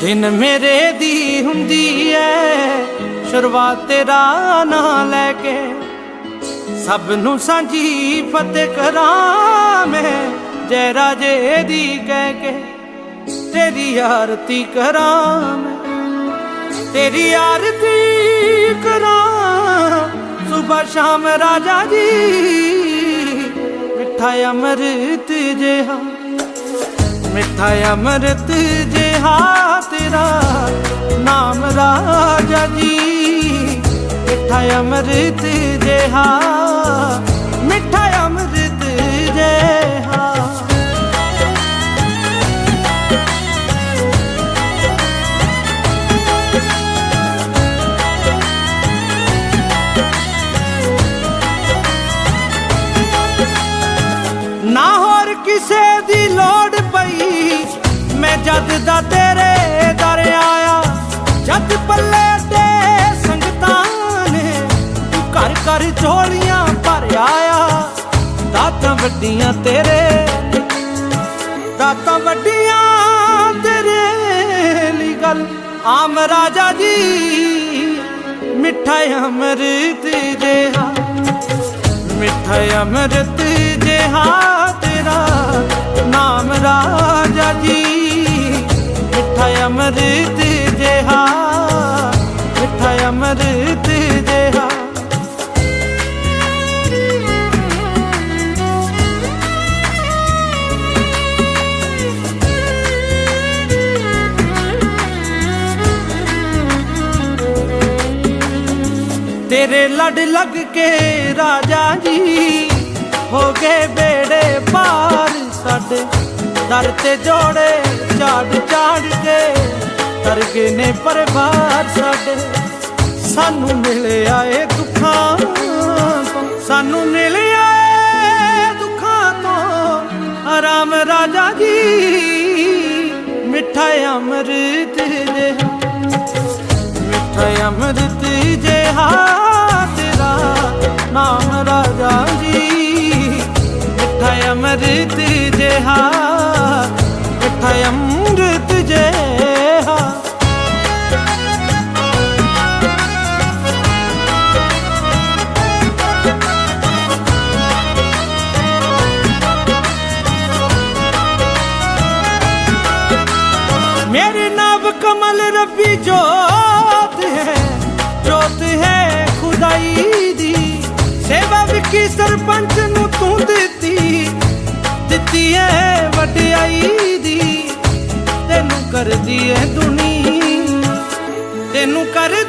ਦਿਨ ਮੇਰੇ ਦੀ ਹੁੰਦੀ ਐ। ਸ਼ੁਰੂਆਤ ਤੇਰਾ ਨਾਂ ਲੈ ਕੇ ਸਭ ਨੂੰ ਸਾਂਝੀ ਫਤਿਹ ਕਰਾਂ ਮੈਂ। ਜੈ ਰਾਜੇ ਦੀ ਕਹਿ ਕੇ ਤੇਰੀ ਆਰਤੀ ਕਰਾਂ ਮੈਂ। ਤੇਰੀ ਆਰਤੀ ਕਰਾਂ। ਸੁਬਹ ਸ਼ਾਮ ਰਾਜਾ ਜੀ ਮਿੱਠਾ ਅੰਮ੍ਰਿਤ ਜਿਹਾ ਮਿੱਠਾ ਅੰਮ੍ਰਿਤ ਜਿਹਾ ਤੇਰਾ ਨਾਮ ਰਾਜਾ ਜੀ। ਮਿੱਠਾ ਅੰਮ੍ਰਿਤ ਜਿਹਾ, ਮਿੱਠਾ ਅੰਮ੍ਰਿਤ ਜਿਹਾ। ਨਾ ਹੋਰ ਕਿਸੇ ਦੀ ਲੋੜ ਪਈ। ਮੈਂ ਜਦ ਦਾ ਤੇਰੇ ਦਰ ਆਇਆ, ਜਦ ਪੱਲੇ ਤੇ ਸੰਗਤਾਂ ਨੇ ਤੂੰ ਘਰ ਘਰ ਝੋਲੀਆਂ ਭਰ ਆਇਆ। ਦਾਤਾਂ ਵੱਡੀਆਂ ਤੇਰੇ, ਦਾਤਾਂ ਵੱਡੀਆਂ ਤੇਰੇ ਲਈ ਗੱਲ। ਆਮ ਰਾਜਾ ਜੀ, ਮਿੱਠਾ ਅੰਮ੍ਰਿਤ ਦੇਹਾ ਮਿੱਠਾ ਅਮਰਤ ਜਿਹਾ। ਤੇਰੇ ਲੜ ਲੱਗ ਕੇ ਰਾਜਾ ਜੀ ਹੋ ਗਏ ਬੇੜੇ ਪਾਰ, ਸਾਡੇ ਦਰ ਤੇ ਜੋੜੇ ਝਾੜ ਝਾੜ ਕੇ ਤਰ ਗਏ ਨੇ ਪਰਿਵਾਰ, ਸਾਡੇ ਸਾਨੂੰ ਮਿਲਿਆ ਏ ਦੁੱਖਾਂ ਸਾਨੂੰ ਮਿਲਿਆ ਏ ਦੁੱਖਾਂ ਤੋਂ। ਆਰਾਮ ਰਾਜਾ ਜੀ, ਮਿੱਠਾ ਅੰਮ੍ਰਿਤ ਜਿਹਾ ਹੈ ਅੰਮ੍ਰਿਤ ਜਿਹਾ ਤੇਰਾ ਨਾਮ ਰਾਜਾ ਜੀ। ਮਿੱਠਾ ਅੰਮ੍ਰਿਤ ਜਿਹਾ ਮਿੱਠਾ ਅੰਮ੍ਰਿਤ ਜਿਹਾ ਮੇਰੇ ਨਾਮ ਕਮਲ ਰੱਬੀ ਜੋ ਖੁਦਾਈ ਦੀ। ਸੇਵਾ ਵਿੱਕੀ ਸਰਪੰਚ ਨੂੰ ਤੂੰ ਦਿੱਤੀ। ਦਿੱਤੀ ਹੈ ਵਡਿਆਈ ਦੀ। ਤੈਨੂੰ ਕਰਦੀ ਹੈ ਦੁਨੀਆ ਤੈਨੂੰ ਕਰ